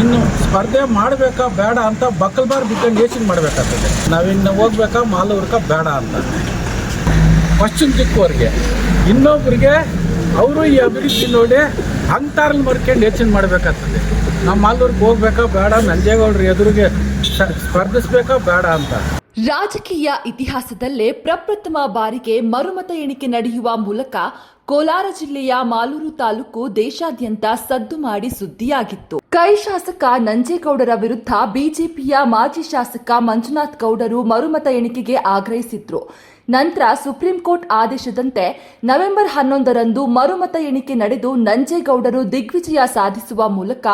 ಇನ್ನು ಸ್ಪರ್ಧೆ ಮಾಡಬೇಕಾ ಬೇಡ ಅಂತ ಬಕಲ್ಬಾರ್ ಬಿಟ್ಕೊಂಡು ಯೋಚನೆ ಮಾಡಬೇಕಾಗ್ತದೆ. ನಾವಿನ್ನು ಹೋಗ್ಬೇಕಾ ಮಾಲೂರ್ಕ ಬೇಡ ಅಂತ. ಪಶ್ಚಿಮ ಚಿಕ್ಕವ್ರಿಗೆ. ಇನ್ನೊಬ್ರಿಗೆ ಅವರು ಈ ಅಭಿವೃದ್ಧಿ ನೋಡಿ ಅಂತಾರಲ್ಲಿ ಮರ್ಕೊಂಡು ಯೋಚನೆ ಮಾಡಬೇಕಾಗ್ತದೆ. ನಾವು ಮಾಲೂರ್ಗೆ ಹೋಗ್ಬೇಕಾ ಬೇಡ, ನಂಜೇಗೌಡ್ರ ಎದುರಿಗೆ ಸ್ಪರ್ಧಿಸ್ಬೇಕಾ ಬೇಡ ಅಂತ. ರಾಜಕೀಯ ಇತಿಹಾಸದಲ್ಲೇ ಪ್ರಪ್ರಥಮ ಬಾರಿಗೆ ಮರುಮತ ಎಣಿಕೆ ನಡೆಯುವ ಮೂಲಕ ಕೋಲಾರ ಜಿಲ್ಲೆಯ ಮಾಲೂರು ತಾಲೂಕು ದೇಶಾದ್ಯಂತ ಸದ್ದು ಮಾಡಿ ಸುದ್ದಿಯಾಗಿತ್ತು. ಕೈ ಶಾಸಕ ನಂಜೇಗೌಡರ ವಿರುದ್ಧ ಬಿಜೆಪಿಯ ಮಾಜಿ ಶಾಸಕ ಮಂಜುನಾಥ್ ಗೌಡರು ಮರುಮತ ಎಣಿಕೆಗೆ ಆಗ್ರಹಿಸಿದ್ರು. ನಂತರ ಸುಪ್ರೀಂ ಕೋರ್ಟ್ ಆದೇಶದಂತೆ ನವೆಂಬರ್ ಹನ್ನೊಂದರಂದು ಮರುಮತ ಎಣಿಕೆ ನಡೆದು ನಂಜೇಗೌಡರು ದಿಗ್ವಿಜಯ ಸಾಧಿಸುವ ಮೂಲಕ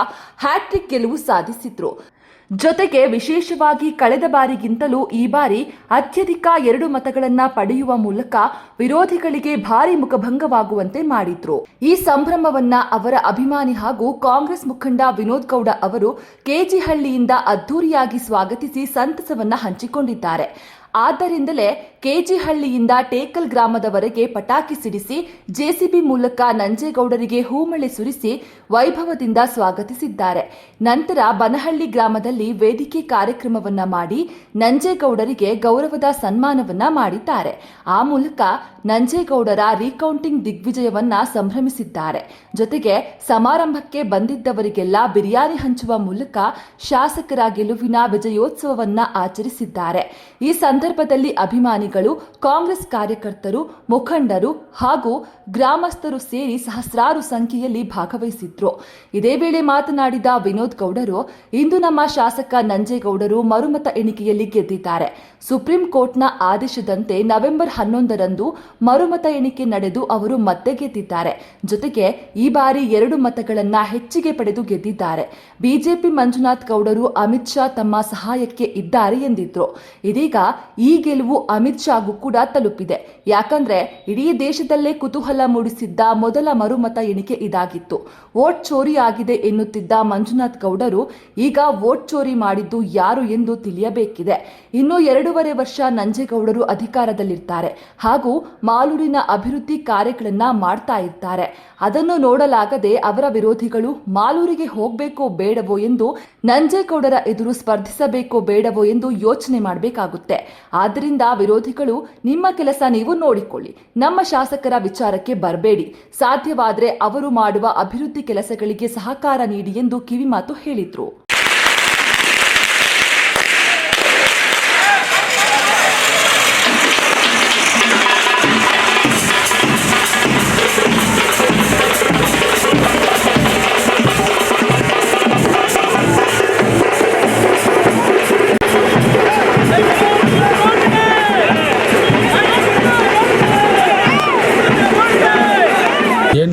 ಹ್ಯಾಟ್ರಿಕ್ ಗೆಲುವು ಸಾಧಿಸಿದ್ರು. ಜೊತೆಗೆ ವಿಶೇಷವಾಗಿ ಕಳೆದ ಬಾರಿಗಿಂತಲೂ ಈ ಬಾರಿ ಅತ್ಯಧಿಕ ಎರಡು ಮತಗಳನ್ನ ಪಡೆಯುವ ಮೂಲಕ ವಿರೋಧಿಗಳಿಗೆ ಭಾರಿ ಮುಖಭಂಗವಾಗುವಂತೆ ಮಾಡಿದ್ರು. ಈ ಸಂಭ್ರಮವನ್ನ ಅವರ ಅಭಿಮಾನಿ ಹಾಗೂ ಕಾಂಗ್ರೆಸ್ ಮುಖಂಡ ವಿನೋದ್ ಗೌಡ ಅವರು ಕೆಜಿಹಳ್ಳಿಯಿಂದ ಅದ್ದೂರಿಯಾಗಿ ಸ್ವಾಗತಿಸಿ ಸಂತಸವನ್ನ ಹಂಚಿಕೊಂಡಿದ್ದಾರೆ. ಆದ್ದರಿಂದಲೇ ಕೆಜಿಹಳ್ಳಿಯಿಂದ ಟೇಕಲ್ ಗ್ರಾಮದವರೆಗೆ ಪಟಾಕಿ ಸಿಡಿಸಿ ಜೆಸಿಬಿ ಮೂಲಕ ನಂಜೇಗೌಡರಿಗೆ ಹೂಮಳೆ ಸುರಿಸಿ ವೈಭವದಿಂದ ಸ್ವಾಗತಿಸಿದ್ದಾರೆ. ನಂತರ ಬನಹಳ್ಳಿ ಗ್ರಾಮದಲ್ಲಿ ವೇದಿಕೆ ಕಾರ್ಯಕ್ರಮವನ್ನ ಮಾಡಿ ನಂಜೇಗೌಡರಿಗೆ ಗೌರವದ ಸನ್ಮಾನವನ್ನ ಮಾಡಿದ್ದಾರೆ. ಆ ಮೂಲಕ ನಂಜೇಗೌಡರ ರೀಕೌಂಟಿಂಗ್ ದಿಗ್ವಿಜಯವನ್ನ ಸಂಭ್ರಮಿಸಿದ್ದಾರೆ. ಜೊತೆಗೆ ಸಮಾರಂಭಕ್ಕೆ ಬಂದಿದ್ದವರಿಗೆಲ್ಲ ಬಿರಿಯಾನಿ ಹಂಚುವ ಮೂಲಕ ಶಾಸಕರ ಗೆಲುವಿನ ವಿಜಯೋತ್ಸವವನ್ನ ಆಚರಿಸಿದ್ದಾರೆ. ಈ ಸಂದರ್ಭದಲ್ಲಿ ಅಭಿಮಾನಿಗಳು, ಕಾಂಗ್ರೆಸ್ ಕಾರ್ಯಕರ್ತರು, ಮುಖಂಡರು ಹಾಗೂ ಗ್ರಾಮಸ್ಥರು ಸೇರಿ ಸಹಸ್ರಾರು ಸಂಖ್ಯೆಯಲ್ಲಿ ಭಾಗವಹಿಸಿದ್ರು. ಇದೇ ವೇಳೆ ಮಾತನಾಡಿದ ವಿನೋದ್ ಗೌಡರು, ಇಂದು ನಮ್ಮ ಶಾಸಕ ನಂಜೇಗೌಡರು ಮರುಮತ ಎಣಿಕೆಯಲ್ಲಿ ಗೆದ್ದಿದ್ದಾರೆ. ಸುಪ್ರೀಂ ಕೋರ್ಟ್ನ ಆದೇಶದಂತೆ ನವೆಂಬರ್ ಹನ್ನೊಂದರಂದು ಮರುಮತ ಎಣಿಕೆ ನಡೆದು ಅವರು ಮತ್ತೆ ಗೆದ್ದಿದ್ದಾರೆ. ಜೊತೆಗೆ ಈ ಬಾರಿ ಎರಡು ಮತಗಳನ್ನ ಹೆಚ್ಚಿಗೆ ಪಡೆದು ಗೆದ್ದಿದ್ದಾರೆ. ಬಿಜೆಪಿ ಮಂಜುನಾಥ್ ಗೌಡರು ಅಮಿತ್ ಶಾ ತಮ್ಮ ಸಹಾಯಕ್ಕೆ ಇದ್ದಾರೆ ಎಂದಿದ್ರು. ಇದೀಗ ಈ ಗೆಲುವು ಅಮಿತ್ ಶಾಗೂ ಕೂಡ ತಲುಪಿದೆ. ಯಾಕಂದ್ರೆ ಇಡೀ ದೇಶದಲ್ಲೇ ಕುತೂಹಲ ಮೂಡಿಸಿದ್ದ ಮೊದಲ ಮರುಮತ ಎಣಿಕೆ ಇದಾಗಿತ್ತು. ವೋಟ್ ಚೋರಿ ಆಗಿದೆ ಎನ್ನುತ್ತಿದ್ದ ಮಂಜುನಾಥ್ ಗೌಡರು ಈಗ ವೋಟ್ ಚೋರಿ ಮಾಡಿದ್ದು ಯಾರು ಎಂದು ತಿಳಿಯಬೇಕಿದೆ. ಇನ್ನು ಎರಡೂವರೆ ವರ್ಷ ನಂಜೇಗೌಡರು ಅಧಿಕಾರದಲ್ಲಿರ್ತಾರೆ. ಹಾಗೂ ಮಾಲೂರಿನ ಅಭಿವೃದ್ಧಿ ಕಾರ್ಯಗಳನ್ನ ಮಾಡ್ತಾ ಇರ್ತಾರೆ. ಅದನ್ನು ನೋಡಲಾಗದೆ ಅವರ ವಿರೋಧಿಗಳು ಮಾಲೂರಿಗೆ ಹೋಗಬೇಕೋ ಬೇಡವೋ ಎಂದು ನಂಜೇಗೌಡರ ಎದುರು ಸ್ಪರ್ಧಿಸಬೇಕೋ ಬೇಡವೋ ಎಂದು ಯೋಚನೆ ಮಾಡಬೇಕಾಗುತ್ತೆ. ಆದ್ದರಿಂದ ವಿರೋಧಿಗಳು, ನಿಮ್ಮ ಕೆಲಸ ನೀವು ನೋಡಿಕೊಳ್ಳಿ. ನಮ್ಮ ಶಾಸಕರ ವಿಚಾರಕ್ಕೆ ಬರಬೇಡಿ. ಸಾಧ್ಯವಾದರೆ ಅವರು ಮಾಡುವ ಅಭಿವೃದ್ಧಿ ಕೆಲಸಗಳಿಗೆ ಸಹಕಾರ ನೀಡಿ ಎಂದು ಕಿವಿಮಾತು ಹೇಳಿದ್ರು.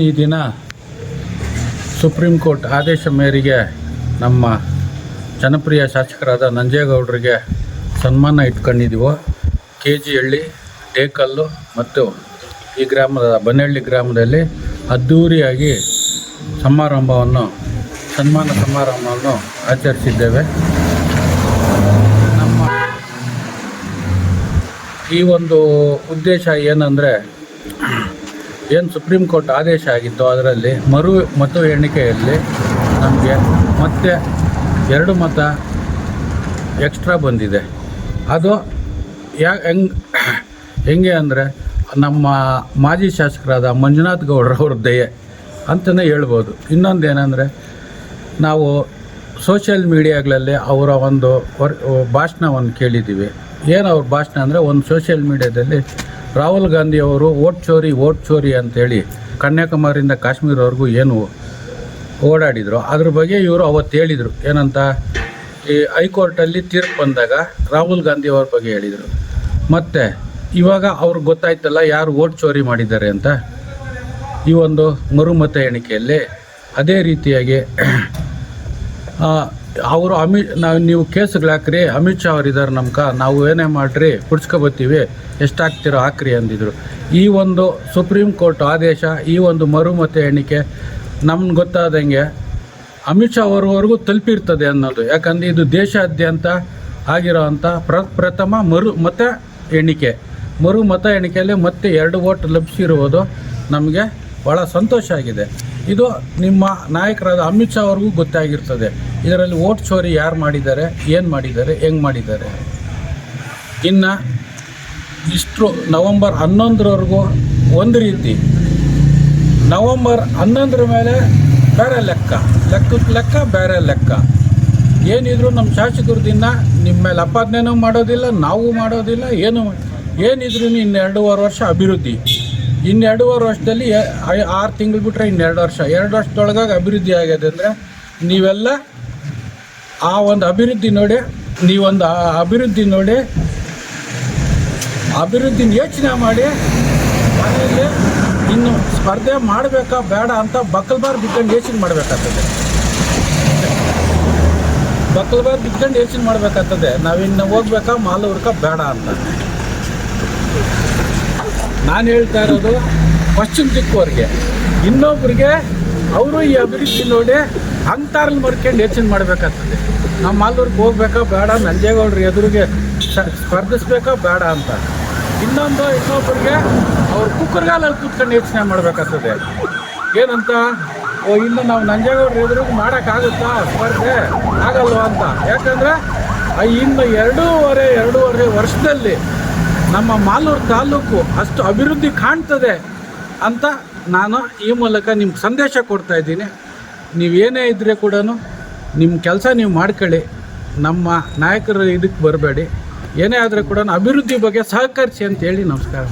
ಈ ದಿನ ಸುಪ್ರೀಂ ಕೋರ್ಟ್ ಆದೇಶ ಮೇರೆಗೆ ನಮ್ಮ ಜನಪ್ರಿಯ ಶಾಸಕರಾದ ನಂಜೇಗೌಡರಿಗೆ ಸನ್ಮಾನ ಇಟ್ಕೊಂಡಿದ್ದೀವೋ ಕೆ ಜಿ ಹಳ್ಳಿ ಟೇಕಲ್ಲು ಮತ್ತು ಈ ಗ್ರಾಮದ ಬನಹಳ್ಳಿ ಗ್ರಾಮದಲ್ಲಿ ಅದ್ಧೂರಿಯಾಗಿ ಸಮಾರಂಭವನ್ನು, ಸನ್ಮಾನ ಸಮಾರಂಭವನ್ನು ಆಚರಿಸಿದ್ದೇವೆ. ನಮ್ಮ ಈ ಒಂದು ಉದ್ದೇಶ ಏನಂದರೆ ಏನು ಸುಪ್ರೀಂ ಕೋರ್ಟ್ ಆದೇಶ ಆಗಿತ್ತು ಅದರಲ್ಲಿ ಮರು ಮತ ಎಣಿಕೆಯಲ್ಲಿ ನಮಗೆ ಮತ್ತೆ ಎರಡು ಮತ ಎಕ್ಸ್ಟ್ರಾ ಬಂದಿದೆ. ಅದು ಯಾ ಹೆಂಗ್ ಹೆಂಗೆ ಅಂದರೆ ನಮ್ಮ ಮಾಜಿ ಶಾಸಕರಾದ ಮಂಜುನಾಥ್ ಗೌಡ್ರವ್ರ ದಯೆ ಅಂತಲೇ ಹೇಳ್ಬೋದು. ಇನ್ನೊಂದು ಏನಂದರೆ ನಾವು ಸೋಷಿಯಲ್ ಮೀಡಿಯಾಗಳಲ್ಲಿ ಅವರ ಒಂದು ವರ್ ಭಾಷಣವನ್ನು ಕೇಳಿದ್ದೀವಿ. ಏನು ಅವ್ರ ಭಾಷಣ ಅಂದರೆ ಒಂದು ಸೋಷಿಯಲ್ ಮೀಡಿಯಾದಲ್ಲಿ ರಾಹುಲ್ ಗಾಂಧಿ ಅವರು ಓಟ್ ಚೋರಿ ಓಟ್ ಚೋರಿ ಅಂತೇಳಿ ಕನ್ಯಾಕುಮಾರಿಯಿಂದ ಕಾಶ್ಮೀರವರೆಗೂ ಏನು ಓಡಾಡಿದರು. ಅದ್ರ ಬಗ್ಗೆ ಇವರು ಅವತ್ತು ಹೇಳಿದರು. ಏನಂತ? ಈ ಹೈಕೋರ್ಟಲ್ಲಿ ತೀರ್ಪು ಬಂದಾಗ ರಾಹುಲ್ ಗಾಂಧಿ ಅವ್ರ ಬಗ್ಗೆ ಹೇಳಿದರು. ಮತ್ತು ಇವಾಗ ಅವ್ರಿಗೆ ಗೊತ್ತಾಯ್ತಲ್ಲ ಯಾರು ಓಟ್ ಚೋರಿ ಮಾಡಿದ್ದಾರೆ ಅಂತ. ಈ ಒಂದು ಮರುಮತ ಎಣಿಕೆಯಲ್ಲಿ ಅದೇ ರೀತಿಯಾಗಿ ಅವರು ಅಮಿತ್ ನಾವು ನೀವು ಕೇಸ್ಗಳು ಹಾಕ್ರಿ. ಅಮಿತ್ ಶಾ ಅವ್ರು ಇದ್ದಾರೆ ನಮ್ಗೆ ನಾವು ಏನೇ ಮಾಡಿರಿ, ಕುಡ್ಸ್ಕೊಬತ್ತೀವಿ. ಎಷ್ಟು ಹಾಕ್ರಿ ಅಂದಿದ್ರು. ಈ ಒಂದು ಸುಪ್ರೀಂ ಕೋರ್ಟ್ ಆದೇಶ, ಈ ಒಂದು ಮರುಮತ ಎಣಿಕೆ ನಮ್ಗೆ ಗೊತ್ತಾದಂಗೆ ಅಮಿತ್ ಶಾ ಅವರವರೆಗೂ ತಲುಪಿರ್ತದೆ ಅನ್ನೋದು. ಯಾಕಂದರೆ ಇದು ದೇಶಾದ್ಯಂತ ಆಗಿರೋವಂಥ ಪ್ರ ಪ್ರಥಮ ಮರು ಮತ ಎಣಿಕೆ. ಮರು ಮತ ಎಣಿಕೆಯಲ್ಲಿ ಮತ್ತೆ ಎರಡು ಓಟ್ ಲಭಿಸಿರುವುದು ನಮಗೆ ಭಾಳ ಸಂತೋಷ ಆಗಿದೆ. ಇದು ನಿಮ್ಮ ನಾಯಕರಾದ ಅಮಿತ್ ಶಾ ಅವ್ರಿಗೂ ಗೊತ್ತಾಗಿರ್ತದೆ. ಇದರಲ್ಲಿ ಓಟ್ ಚೋರಿ ಯಾರು ಮಾಡಿದ್ದಾರೆ, ಏನು ಮಾಡಿದ್ದಾರೆ, ಹೆಂಗೆ ಮಾಡಿದ್ದಾರೆ? ಇನ್ನು ಇಷ್ಟು ನವಂಬರ್ ಹನ್ನೊಂದರವರೆಗೂ ಒಂದು ರೀತಿ. ನವಂಬರ್ ಹನ್ನೊಂದರ ಮೇಲೆ ಬೇರೆ ಲೆಕ್ಕ. ಲೆಕ್ಕ ಲೆಕ್ಕ ಬೇರೆ ಲೆಕ್ಕ. ಏನಿದ್ರು ನಮ್ಮ ಶಾಸಕರು ದಿನ ನಿಮ್ಮ ಮೇಲೆ ಅಪಾದನೆನೂ ಮಾಡೋದಿಲ್ಲ, ನಾವು ಮಾಡೋದಿಲ್ಲ, ಏನು, ಏನಿದ್ರು ಇನ್ನೆರಡೂವರೆ ವರ್ಷ ಅಭಿವೃದ್ಧಿ. ಇನ್ನೆರಡೂವರೆ ವರ್ಷದಲ್ಲಿ ಆರು ತಿಂಗಳು ಬಿಟ್ಟರೆ ಇನ್ನೆರಡು ವರ್ಷ. ಎರಡು ವರ್ಷದೊಳಗಾಗಿ ಅಭಿವೃದ್ಧಿ ಆಗಿದೆ ಅಂದರೆ ನೀವೆಲ್ಲ ಆ ಒಂದು ಅಭಿವೃದ್ಧಿ ನೋಡಿ, ನೀವೊಂದು ಅಭಿವೃದ್ಧಿ ನೋಡಿ, ಅಭಿವೃದ್ಧಿನ ಯೋಚನೆ ಮಾಡಿ, ಮನೆಯಲ್ಲಿ ಇನ್ನು ಸ್ಪರ್ಧೆ ಮಾಡಬೇಕಾ ಬೇಡ ಅಂತ ಬಕ್ಕಲ್ಬಾರ್ ಬಿಟ್ಕೊಂಡು ಯೋಚನೆ ಮಾಡಬೇಕಾಗ್ತದೆ. ಬಕ್ಕಲ್ಬಾರ್ ಬಿಟ್ಕೊಂಡು ಯೋಚನೆ ಮಾಡಬೇಕಾಗ್ತದೆ. ನಾವಿನ್ನು ಹೋಗ್ಬೇಕಾ ಮಾಲೂರ್ಕ ಬೇಡ ಅಂತ. ನಾನು ಹೇಳ್ತಾ ಇರೋದು ಪಶ್ಚಿಮ ದಿಕ್ಕವರಿಗೆ ಇನ್ನೊಬ್ರಿಗೆ ಅವರು ಈ ಅಭಿವೃದ್ಧಿ ನೋಡಿ ಅಂತಾರಲ್ಲಿ ಮರ್ಕೊಂಡು ಹೆಚ್ಚಿನ ಮಾಡಬೇಕಾಗ್ತದೆ. ನಮ್ಮ ಮಾಲೂರಿಗೆ ಹೋಗ್ಬೇಕಾ ಬೇಡ, ನಂಜೇಗೌಡ್ರ ಎದುರಿಗೆ ಸ್ಪರ್ಧಿಸ್ಬೇಕಾ ಬೇಡ ಅಂತ. ಇನ್ನೊಂದು ಇನ್ನೊಬ್ಬರಿಗೆ ಅವ್ರು ಕುಕ್ಕರ್ಗಾಲಲ್ಲಿ ಕೂತ್ಕೊಂಡು ಯೋಚನೆ ಮಾಡಬೇಕಾಗ್ತದೆ. ಏನಂತ? ಓ, ಇನ್ನು ನಾವು ನಂಜೇಗೌಡ್ರು ಎದುರಿಗೆ ಮಾಡೋಕ್ಕಾಗುತ್ತಾ ಸ್ಪರ್ಧೆ? ಆಗಲ್ವಾ ಅಂತ. ಯಾಕಂದರೆ ಇನ್ನು ಎರಡೂವರೆ ಎರಡೂವರೆ ವರ್ಷದಲ್ಲಿ ನಮ್ಮ ಮಾಲೂರು ತಾಲೂಕು ಅಷ್ಟು ಅಭಿವೃದ್ಧಿ ಕಾಣ್ತದೆ ಅಂತ ನಾನು ಈ ಮೂಲಕ ನಿಮ್ಗೆ ಸಂದೇಶ ಕೊಡ್ತಾ ಇದ್ದೀನಿ. ನೀವೇನೇ ಇದ್ದರೆ ಕೂಡ ನಿಮ್ಮ ಕೆಲಸ ನೀವು ಮಾಡ್ಕೊಳ್ಳಿ. ನಮ್ಮ ನಾಯಕರ ಇದಕ್ಕೆ ಬರಬೇಡಿ. ಏನೇ ಆದರೆ ಕೂಡ ಅಭಿವೃದ್ಧಿ ಬಗ್ಗೆ ಸಹಕರಿಸಿ ಅಂತ ಹೇಳಿ ನಮಸ್ಕಾರ